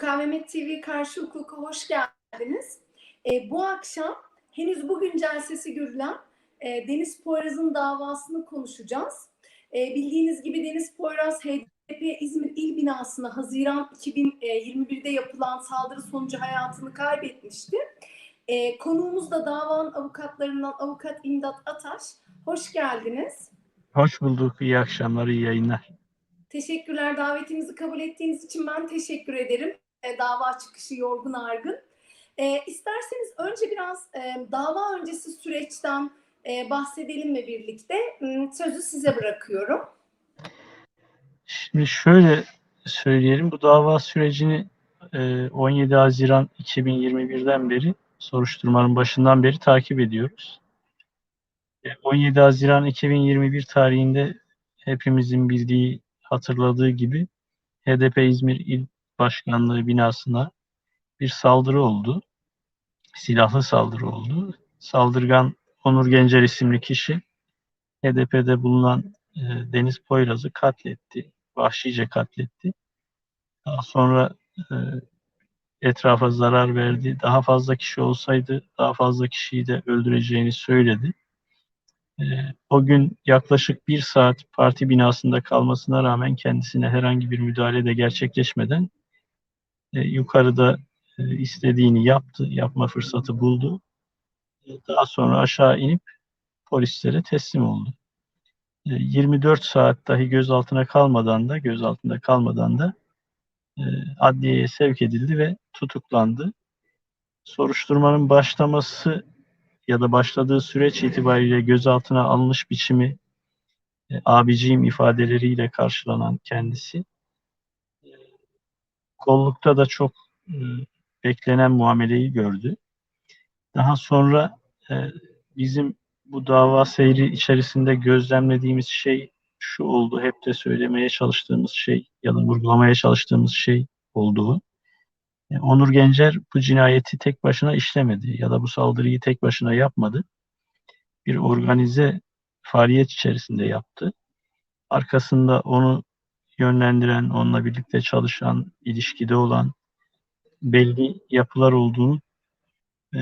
Mukavemet TV Karşı Hukuka hoş geldiniz. E, bu akşam henüz bugün celsesi görülen e, Deniz Poyraz'ın davasını konuşacağız. E, bildiğiniz gibi Deniz Poyraz HDP İzmir İl Binası'na Haziran 2021'de yapılan saldırı sonucu hayatını kaybetmişti. E, konuğumuz da davanın avukatlarından avukat İmdat Ataş. Hoş geldiniz. Hoş bulduk. İyi akşamlar, iyi yayınlar. Teşekkürler. Davetimizi kabul ettiğiniz için ben teşekkür ederim. E, dava çıkışı yorgun argın. E, isterseniz önce biraz e, dava öncesi süreçten e, bahsedelim mi birlikte? Hmm, Sözü size bırakıyorum. Şimdi şöyle söyleyelim. Bu dava sürecini e, 17 Haziran 2021'den beri soruşturmanın başından beri takip ediyoruz. E, 17 Haziran 2021 tarihinde hepimizin bildiği, hatırladığı gibi HDP İzmir İl Başkanlığı binasına bir saldırı oldu. Silahlı saldırı oldu. Saldırgan Onur Gencer isimli kişi HDP'de bulunan e, Deniz Poyraz'ı katletti. Vahşice katletti. Daha sonra e, etrafa zarar verdi. Daha fazla kişi olsaydı daha fazla kişiyi de öldüreceğini söyledi. E, o gün yaklaşık bir saat parti binasında kalmasına rağmen kendisine herhangi bir müdahale de gerçekleşmeden e, yukarıda e, istediğini yaptı, yapma fırsatı buldu. E, daha sonra aşağı inip polislere teslim oldu. 24 saat dahi gözaltına kalmadan da gözaltında kalmadan da e, adliyeye sevk edildi ve tutuklandı. Soruşturmanın başlaması ya da başladığı süreç itibariyle gözaltına alınış biçimi e, abiciğim ifadeleriyle karşılanan kendisi e, kollukta da çok e, beklenen muameleyi gördü. Daha sonra e, bizim bu dava seyri içerisinde gözlemlediğimiz şey şu oldu. Hep de söylemeye çalıştığımız şey ya da vurgulamaya çalıştığımız şey olduğu. E, Onur Gencer bu cinayeti tek başına işlemedi ya da bu saldırıyı tek başına yapmadı. Bir organize faaliyet içerisinde yaptı. Arkasında onu yönlendiren, onunla birlikte çalışan, ilişkide olan belli yapılar olduğunu e,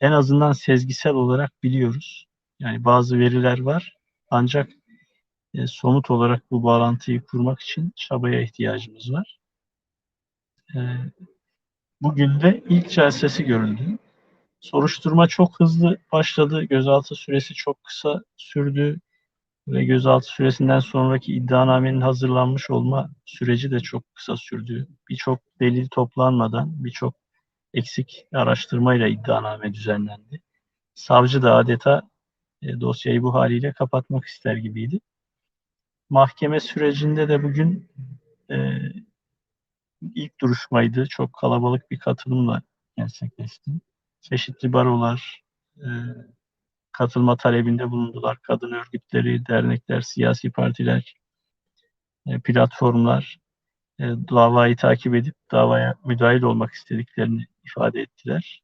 en azından sezgisel olarak biliyoruz. Yani bazı veriler var ancak e, somut olarak bu bağlantıyı kurmak için çabaya ihtiyacımız var. E, bugün de ilk celsesi görüldü. Soruşturma çok hızlı başladı. Gözaltı süresi çok kısa sürdü ve gözaltı süresinden sonraki iddianamenin hazırlanmış olma süreci de çok kısa sürdü. Birçok delil toplanmadan, birçok eksik araştırmayla iddianame düzenlendi. Savcı da adeta e, dosyayı bu haliyle kapatmak ister gibiydi. Mahkeme sürecinde de bugün e, ilk duruşmaydı. Çok kalabalık bir katılımla gerçekleşti. Çeşitli barolar e, katılma talebinde bulundular. Kadın örgütleri, dernekler, siyasi partiler, e, platformlar e, davayı takip edip davaya müdahil olmak istediklerini ifade ettiler.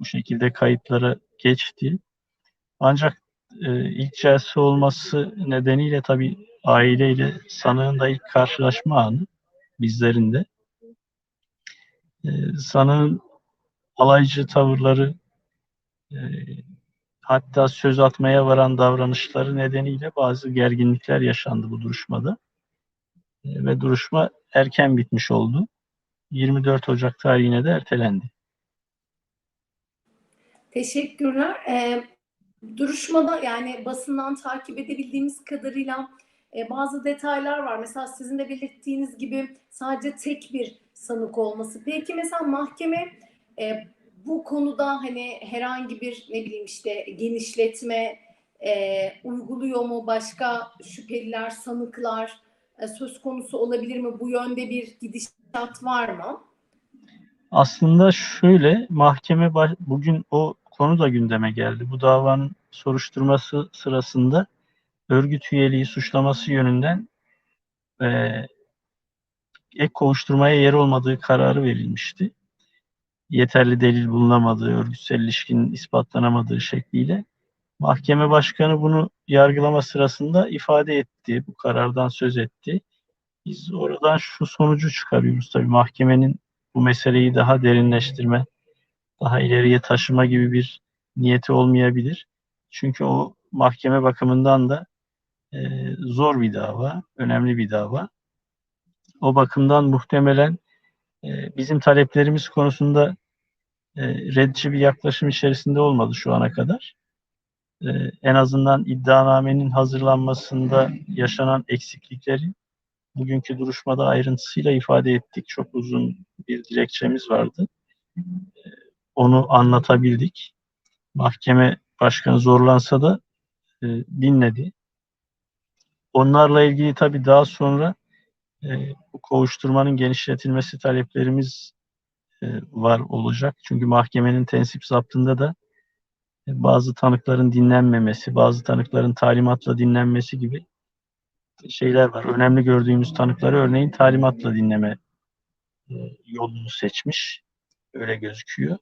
Bu şekilde kayıtlara geçti. Ancak e, ilk celse olması nedeniyle tabii aileyle sanığın da ilk karşılaşma anı bizlerin de. Sanığın alaycı tavırları hatta söz atmaya varan davranışları nedeniyle bazı gerginlikler yaşandı bu duruşmada. E, ve duruşma erken bitmiş oldu. 24 Ocak tarihine de ertelendi. Teşekkürler. Ee, duruşmada yani basından takip edebildiğimiz kadarıyla e, bazı detaylar var. Mesela sizin de belirttiğiniz gibi sadece tek bir sanık olması. Peki mesela mahkeme e, bu konuda hani herhangi bir ne bileyim işte genişletme e, uyguluyor mu? Başka şüpheliler, sanıklar e, söz konusu olabilir mi? Bu yönde bir gidişat var mı? Aslında şöyle mahkeme bugün o konu da gündeme geldi. Bu davanın soruşturması sırasında örgüt üyeliği suçlaması yönünden e, ek kovuşturmaya yer olmadığı kararı verilmişti. Yeterli delil bulunamadığı, örgütsel ilişkinin ispatlanamadığı şekliyle. Mahkeme başkanı bunu yargılama sırasında ifade etti, bu karardan söz etti. Biz oradan şu sonucu çıkarıyoruz tabii mahkemenin bu meseleyi daha derinleştirme, daha ileriye taşıma gibi bir niyeti olmayabilir. Çünkü o mahkeme bakımından da e, zor bir dava, önemli bir dava. O bakımdan muhtemelen e, bizim taleplerimiz konusunda e, reddici bir yaklaşım içerisinde olmadı şu ana kadar. E, en azından iddianamenin hazırlanmasında yaşanan eksiklikleri bugünkü duruşmada ayrıntısıyla ifade ettik. Çok uzun bir dilekçemiz vardı. E, onu anlatabildik. Mahkeme başkanı zorlansa da e, dinledi. Onlarla ilgili tabii daha sonra e, bu kovuşturmanın genişletilmesi taleplerimiz e, var olacak. Çünkü mahkemenin tensip zaptında da e, bazı tanıkların dinlenmemesi, bazı tanıkların talimatla dinlenmesi gibi şeyler var. Önemli gördüğümüz tanıkları örneğin talimatla dinleme e, yolunu seçmiş. Öyle gözüküyor.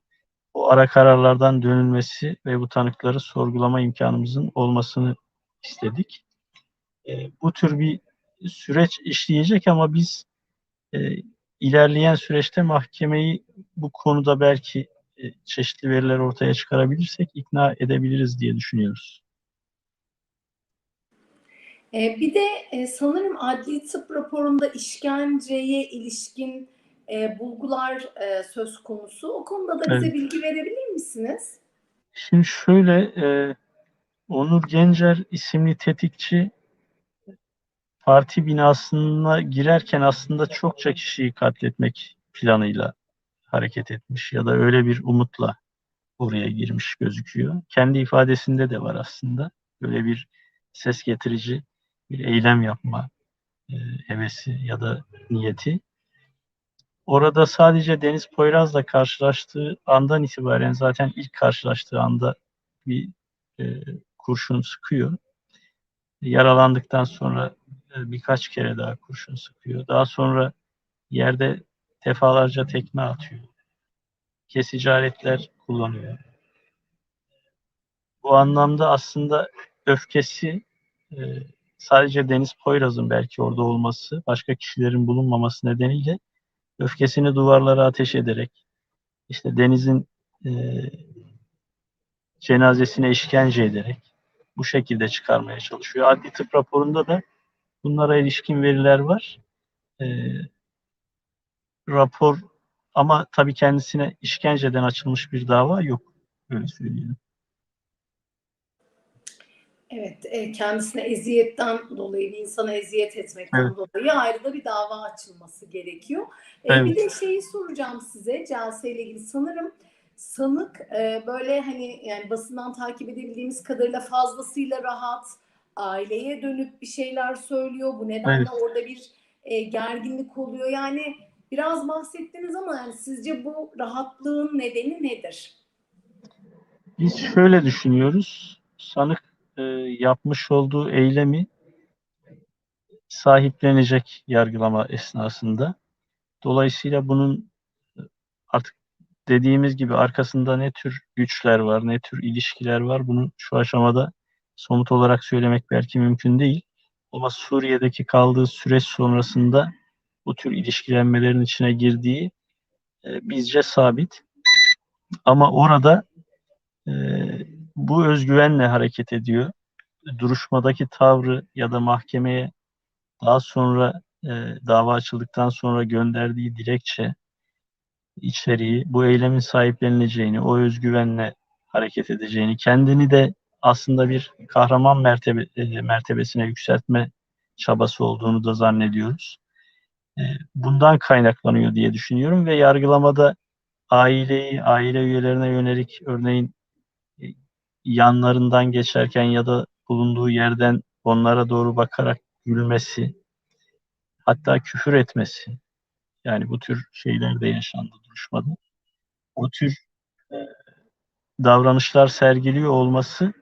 O ara kararlardan dönülmesi ve bu tanıkları sorgulama imkanımızın olmasını istedik. E, bu tür bir süreç işleyecek ama biz e, ilerleyen süreçte mahkemeyi bu konuda belki e, çeşitli veriler ortaya çıkarabilirsek ikna edebiliriz diye düşünüyoruz. E, bir de e, sanırım adli tıp raporunda işkenceye ilişkin e, bulgular söz konusu. O konuda da bize Evet. bilgi verebilir misiniz? Şimdi şöyle Onur Gencer isimli tetikçi parti binasına girerken aslında çokça kişiyi katletmek planıyla hareket etmiş ya da öyle bir umutla oraya girmiş gözüküyor. Kendi ifadesinde de var aslında. Böyle bir ses getirici bir eylem yapma e, hevesi ya da niyeti. Orada sadece Deniz Poyraz'la karşılaştığı andan itibaren zaten ilk karşılaştığı anda bir e, kurşun sıkıyor. Yaralandıktan sonra birkaç kere daha kurşun sıkıyor. Daha sonra yerde defalarca tekme atıyor. Kesici aletler kullanıyor. Bu anlamda aslında öfkesi e, sadece Deniz Poyraz'ın belki orada olması, başka kişilerin bulunmaması nedeniyle öfkesini duvarlara ateş ederek işte Deniz'in e, cenazesine işkence ederek bu şekilde çıkarmaya çalışıyor. Adli tıp raporunda da bunlara ilişkin veriler var. E, rapor ama tabii kendisine işkenceden açılmış bir dava yok. Öyle söyleyelim. Evet, e, kendisine eziyetten dolayı, bir insana eziyet etmekten Evet. dolayı ayrı da bir dava açılması gerekiyor. E, Evet. Bir de şeyi soracağım size, Celse ile ilgili. Sanırım sanık e, böyle hani yani basından takip edebildiğimiz kadarıyla fazlasıyla rahat, aileye dönüp bir şeyler söylüyor. Bu nedenle Evet. orada bir e, gerginlik oluyor. Yani biraz bahsettiniz ama yani sizce bu rahatlığın nedeni nedir? Biz şöyle düşünüyoruz. Sanık e, yapmış olduğu eylemi sahiplenecek yargılama esnasında. Dolayısıyla bunun e, artık dediğimiz gibi arkasında ne tür güçler var, ne tür ilişkiler var bunu şu aşamada somut olarak söylemek belki mümkün değil. Ama Suriye'deki kaldığı süreç sonrasında bu tür ilişkilenmelerin içine girdiği e, bizce sabit. Ama orada e, bu özgüvenle hareket ediyor. Duruşmadaki tavrı ya da mahkemeye daha sonra e, dava açıldıktan sonra gönderdiği dilekçe içeriği bu eylemin sahiplenileceğini, o özgüvenle hareket edeceğini, kendini de aslında bir kahraman mertebe, e, mertebesine yükseltme çabası olduğunu da zannediyoruz. E, bundan kaynaklanıyor diye düşünüyorum ve yargılamada aileyi, aile üyelerine yönelik örneğin e, yanlarından geçerken ya da bulunduğu yerden onlara doğru bakarak gülmesi, hatta küfür etmesi, yani bu tür şeyler de yaşandı duruşmada. O tür davranışlar sergiliyor olması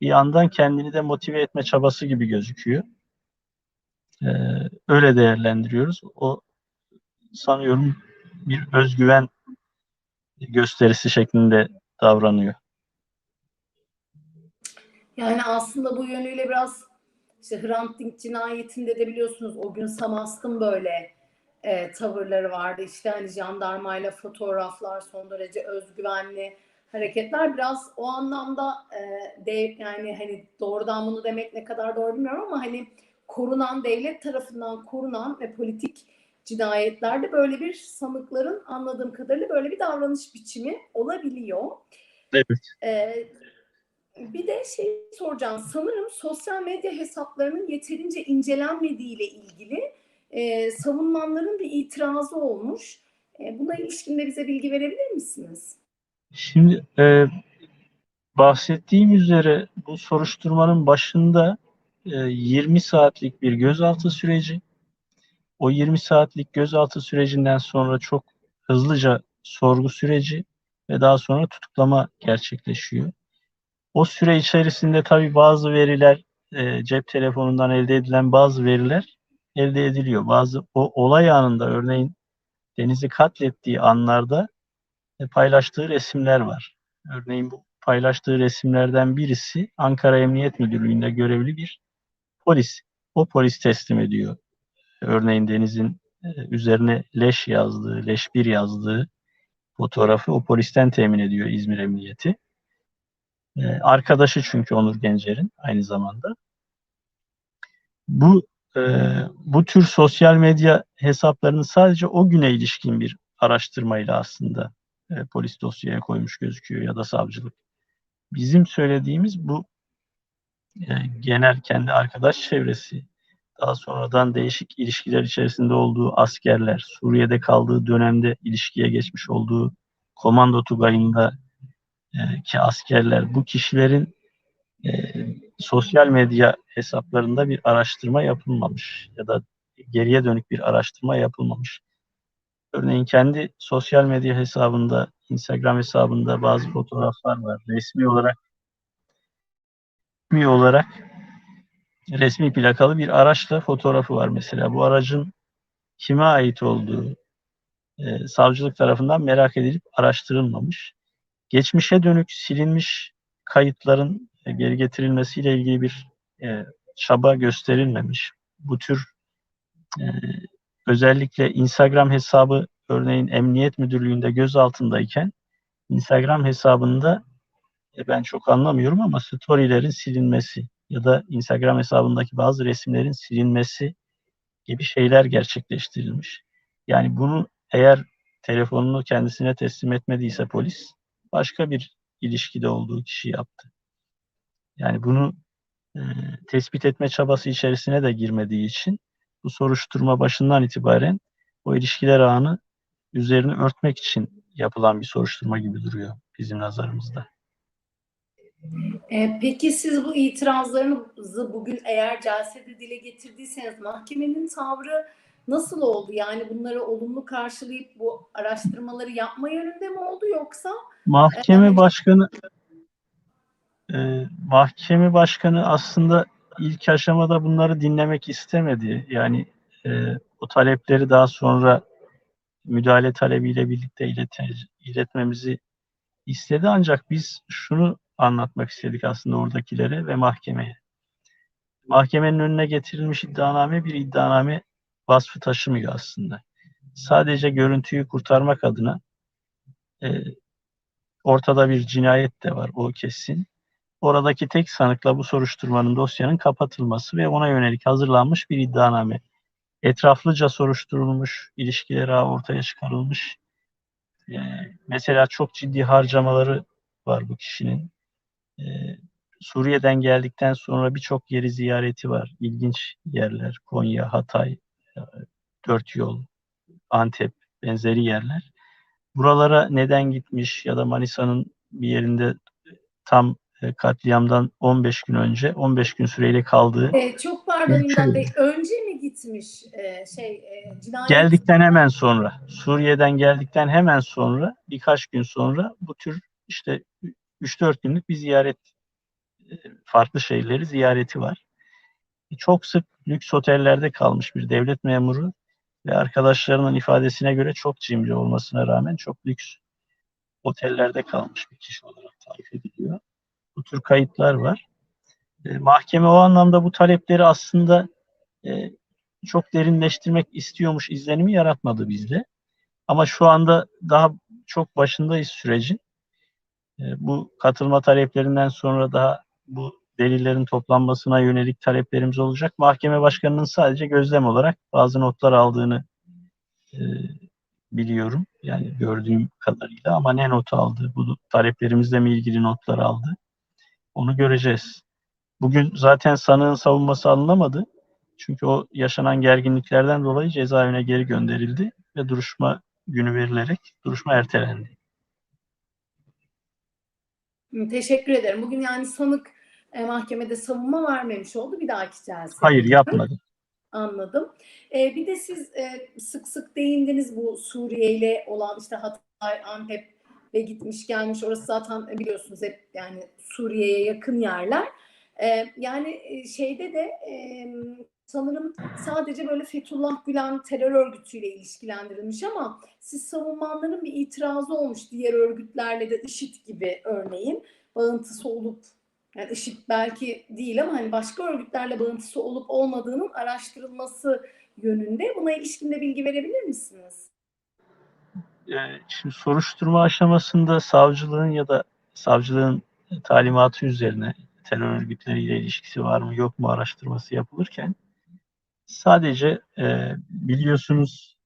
bir yandan kendini de motive etme çabası gibi gözüküyor. E, öyle değerlendiriyoruz. O sanıyorum bir özgüven gösterisi şeklinde davranıyor. Yani aslında bu yönüyle biraz İşte Hrant Dink cinayetinde de biliyorsunuz o gün Samast'ın böyle e, tavırları vardı. İşte hani jandarmayla fotoğraflar son derece özgüvenli hareketler biraz o anlamda e, de, yani hani doğrudan bunu demek ne kadar doğru bilmiyorum ama hani korunan devlet tarafından korunan ve politik cinayetlerde böyle bir sanıkların anladığım kadarıyla böyle bir davranış biçimi olabiliyor. Evet. Ee, bir de şey soracağım. Sanırım sosyal medya hesaplarının yeterince incelenmediği ile ilgili e, savunmanların bir itirazı olmuş. E, buna ilişkin de bize bilgi verebilir misiniz? Şimdi e, bahsettiğim üzere bu soruşturmanın başında e, 20 saatlik bir gözaltı süreci. O 20 saatlik gözaltı sürecinden sonra çok hızlıca sorgu süreci ve daha sonra tutuklama gerçekleşiyor. O süre içerisinde tabii bazı veriler e, cep telefonundan elde edilen bazı veriler elde ediliyor. Bazı o olay anında örneğin Deniz'i katlettiği anlarda paylaştığı resimler var. Örneğin bu paylaştığı resimlerden birisi Ankara Emniyet Müdürlüğü'nde görevli bir polis. O polis teslim ediyor. Örneğin Deniz'in e, üzerine leş yazdığı, leş bir yazdığı fotoğrafı o polisten temin ediyor İzmir Emniyeti. E, arkadaşı çünkü Onur Gencer'in aynı zamanda. Bu e, bu tür sosyal medya hesaplarını sadece o güne ilişkin bir araştırmayla aslında e, polis dosyaya koymuş gözüküyor ya da savcılık. Bizim söylediğimiz bu e, genel kendi arkadaş çevresi, daha sonradan değişik ilişkiler içerisinde olduğu askerler, Suriye'de kaldığı dönemde ilişkiye geçmiş olduğu komando tugayında e, ki askerler, bu kişilerin e, sosyal medya hesaplarında bir araştırma yapılmamış ya da geriye dönük bir araştırma yapılmamış. Örneğin kendi sosyal medya hesabında, Instagram hesabında bazı fotoğraflar var. Resmi olarak resmi olarak resmi plakalı bir araçla fotoğrafı var mesela. Bu aracın kime ait olduğu e, savcılık tarafından merak edilip araştırılmamış. Geçmişe dönük silinmiş kayıtların e, geri getirilmesiyle ilgili bir e, çaba gösterilmemiş. Bu tür e, özellikle Instagram hesabı örneğin Emniyet Müdürlüğü'nde gözaltındayken Instagram hesabında e, ben çok anlamıyorum ama storylerin silinmesi ya da Instagram hesabındaki bazı resimlerin silinmesi gibi şeyler gerçekleştirilmiş. Yani bunu eğer telefonunu kendisine teslim etmediyse polis başka bir ilişkide olduğu kişi yaptı. Yani bunu e, tespit etme çabası içerisine de girmediği için bu soruşturma başından itibaren o ilişkiler ağını üzerini örtmek için yapılan bir soruşturma gibi duruyor bizim nazarımızda. E, peki siz bu itirazlarınızı bugün eğer celsede dile getirdiyseniz mahkemenin tavrı nasıl oldu? Yani bunları olumlu karşılayıp bu araştırmaları yapma yönünde mi oldu yoksa? Mahkeme başkanı e, mahkeme başkanı aslında ilk aşamada bunları dinlemek istemedi. Yani e, o talepleri daha sonra müdahale talebiyle birlikte ilete, iletmemizi istedi. Ancak biz şunu anlatmak istedik aslında oradakilere ve mahkemeye. Mahkemenin önüne getirilmiş iddianame bir iddianame vasfı taşımıyor aslında. Sadece görüntüyü kurtarmak adına e, ortada bir cinayet de var o kesin. Oradaki tek sanıkla bu soruşturmanın dosyanın kapatılması ve ona yönelik hazırlanmış bir iddianame. Etraflıca soruşturulmuş, ilişkileri ortaya çıkarılmış. E, mesela çok ciddi harcamaları var bu kişinin. E, Suriye'den geldikten sonra birçok yeri ziyareti var. İlginç yerler. Konya, Hatay, e, Dört Yol, Antep benzeri yerler. Buralara neden gitmiş ya da Manisa'nın bir yerinde tam katliamdan 15 gün önce 15 gün süreyle kaldığı E, çok pardon İmdat Bey. Önce mi gitmiş e, şey e, cinayet? geldikten hemen sonra Suriye'den geldikten hemen sonra birkaç gün sonra bu tür işte 3-4 günlük bir ziyaret e, farklı şehirleri ziyareti var. Çok sık lüks otellerde kalmış bir devlet memuru ve arkadaşlarının ifadesine göre çok cimri olmasına rağmen çok lüks otellerde kalmış bir kişi olarak tarif ediliyor. Bu tür kayıtlar var. E, mahkeme o anlamda bu talepleri aslında e, çok derinleştirmek istiyormuş izlenimi yaratmadı bizde. Ama şu anda daha çok başındayız sürecin. E, bu katılma taleplerinden sonra daha bu delillerin toplanmasına yönelik taleplerimiz olacak. Mahkeme başkanının sadece gözlem olarak bazı notlar aldığını e, biliyorum. Yani gördüğüm kadarıyla ama ne not aldı, bu taleplerimizle mi ilgili notlar aldı onu göreceğiz. Bugün zaten sanığın savunması alınamadı. Çünkü o yaşanan gerginliklerden dolayı cezaevine geri gönderildi ve duruşma günü verilerek duruşma ertelendi. Teşekkür ederim. Bugün yani sanık e, mahkemede savunma vermemiş oldu bir dahaki celse. Hayır yapmadı. Anladım. Ee, bir de siz e, sık sık değindiniz bu Suriye ile olan işte Hatay, Antep ve gitmiş gelmiş. Orası zaten biliyorsunuz hep yani Suriye'ye yakın yerler. Ee, yani e, şeyde de e, sanırım sadece böyle Fethullah Gülen terör örgütüyle ilişkilendirilmiş ama siz savunmanların bir itirazı olmuş diğer örgütlerle de IŞİD gibi örneğin bağıntısı olup yani IŞİD belki değil ama hani başka örgütlerle bağıntısı olup olmadığının araştırılması yönünde. Buna ilişkin de bilgi verebilir misiniz? Ee, Şimdi soruşturma aşamasında savcılığın ya da savcılığın talimatı üzerine terör örgütleriyle ilişkisi var mı yok mu araştırması yapılırken sadece e, biliyorsunuz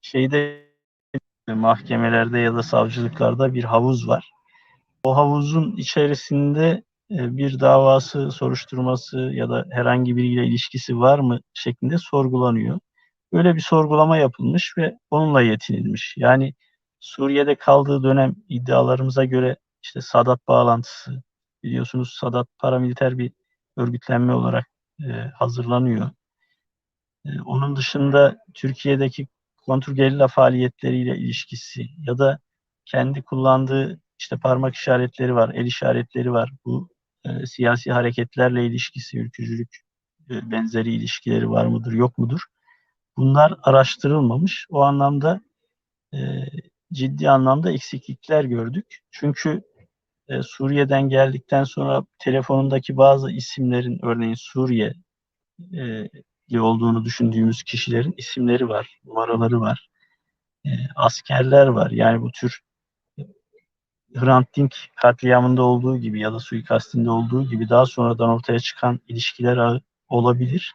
şeyde mahkemelerde ya da savcılıklarda bir havuz var. O havuzun içerisinde e, bir davası, soruşturması ya da herhangi biriyle ilişkisi var mı şeklinde sorgulanıyor. Böyle bir sorgulama yapılmış ve onunla yetinilmiş. Yani Suriye'de kaldığı dönem iddialarımıza göre işte Sadat bağlantısı, biliyorsunuz Sadat paramiliter bir örgütlenme olarak e, hazırlanıyor. E, onun dışında Türkiye'deki kontrgerilla faaliyetleriyle ilişkisi ya da kendi kullandığı işte parmak işaretleri var, el işaretleri var. Bu e, siyasi hareketlerle ilişkisi, ülkücülük e, benzeri ilişkileri var mıdır, yok mudur? Bunlar araştırılmamış. O anlamda e, ciddi anlamda eksiklikler gördük. Çünkü e, Suriye'den geldikten sonra telefonundaki bazı isimlerin örneğin Suriye e, olduğunu düşündüğümüz kişilerin isimleri var, numaraları var. E, askerler var. Yani bu tür Hrant Dink katliamında olduğu gibi ya da suikastinde olduğu gibi daha sonradan ortaya çıkan ilişkiler olabilir.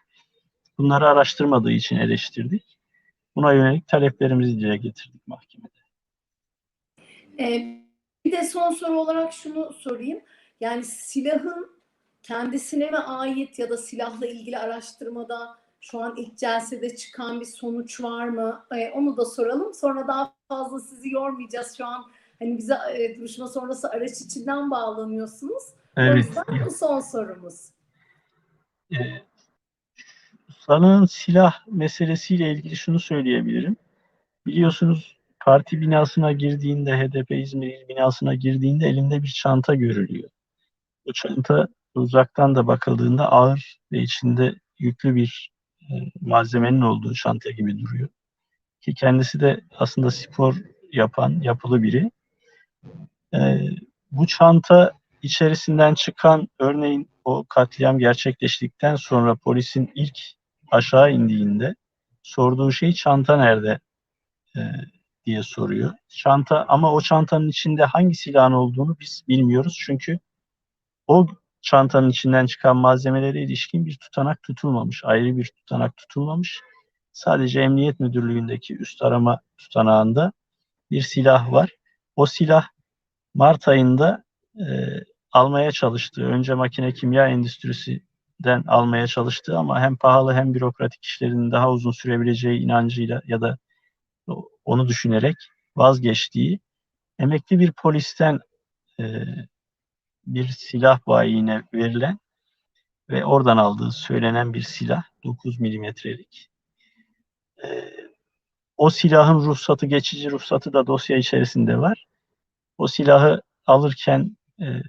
Bunları araştırmadığı için eleştirdik. Buna yönelik taleplerimizi dile getirdik mahkemede. Ee, bir de son soru olarak şunu sorayım. Yani silahın kendisine mi ait ya da silahla ilgili araştırmada şu an ilk celsede çıkan bir sonuç var mı? Ee, onu da soralım. Sonra daha fazla sizi yormayacağız. Şu an hani bize e, duruşma sonrası araç içinden bağlanıyorsunuz. O Evet. yüzden bu son sorumuz. Ee, sanığın silah meselesiyle ilgili şunu söyleyebilirim. Biliyorsunuz parti binasına girdiğinde, HDP İzmir binasına girdiğinde elinde bir çanta görülüyor. Bu çanta uzaktan da bakıldığında ağır ve içinde yüklü bir e, malzemenin olduğu çanta gibi duruyor. Ki kendisi de aslında spor yapan, yapılı biri. E, bu çanta içerisinden çıkan örneğin o katliam gerçekleştikten sonra polisin ilk aşağı indiğinde sorduğu şey çanta nerede e, diye soruyor. Çanta ama o çantanın içinde hangi silahın olduğunu biz bilmiyoruz çünkü o çantanın içinden çıkan malzemelere ilişkin bir tutanak tutulmamış, ayrı bir tutanak tutulmamış. Sadece Emniyet Müdürlüğü'ndeki üst arama tutanağında bir silah var. O silah Mart ayında e, almaya çalıştığı, önce makine kimya endüstrisinden almaya çalıştığı ama hem pahalı hem bürokratik işlerin daha uzun sürebileceği inancıyla ya da onu düşünerek vazgeçtiği emekli bir polisten e, bir silah bayine verilen ve oradan aldığı söylenen bir silah 9 milimetrelik. E, o silahın ruhsatı, geçici ruhsatı da dosya içerisinde var. O silahı alırken e,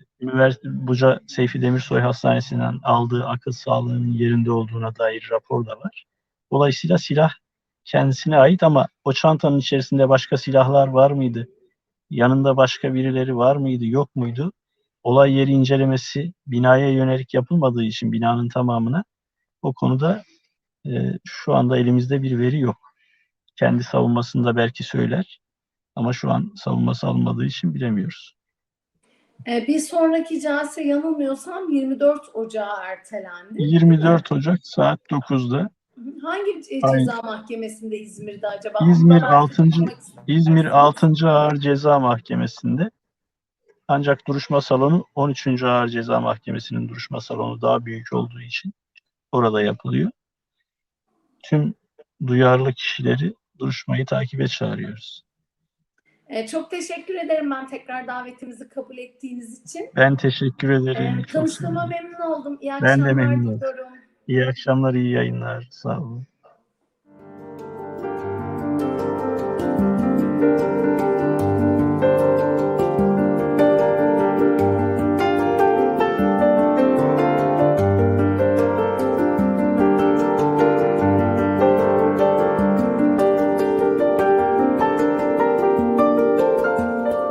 Buca Seyfi Demirsoy Hastanesi'nden aldığı akıl sağlığının yerinde olduğuna dair rapor da var. Dolayısıyla silah kendisine ait ama o çantanın içerisinde başka silahlar var mıydı? Yanında başka birileri var mıydı, yok muydu? olay yeri incelemesi binaya yönelik yapılmadığı için binanın tamamına o konuda e, şu anda elimizde bir veri yok. Kendi savunmasında belki söyler ama şu an savunması alınmadığı için bilemiyoruz. E, bir sonraki celse yanılmıyorsam 24 Ocağı ertelendi. 24 Ocak saat 9'da Hangi Aynen. ceza mahkemesinde İzmir'de acaba? İzmir Onu da belki altıncı- sormak isterseniz. İzmir 6. Ağır Ceza Mahkemesi'nde ancak duruşma salonu 13. Ağır Ceza Mahkemesi'nin duruşma salonu daha büyük olduğu için orada yapılıyor. Tüm duyarlı kişileri duruşmayı takibe çağırıyoruz. E, çok teşekkür ederim ben tekrar davetimizi kabul ettiğiniz için. Ben teşekkür E, ederim. Sağ tanıştığıma memnun oldum. İyi Ben akşamlar de memnun oldum. diliyorum. İyi akşamlar, iyi yayınlar. Sağ olun.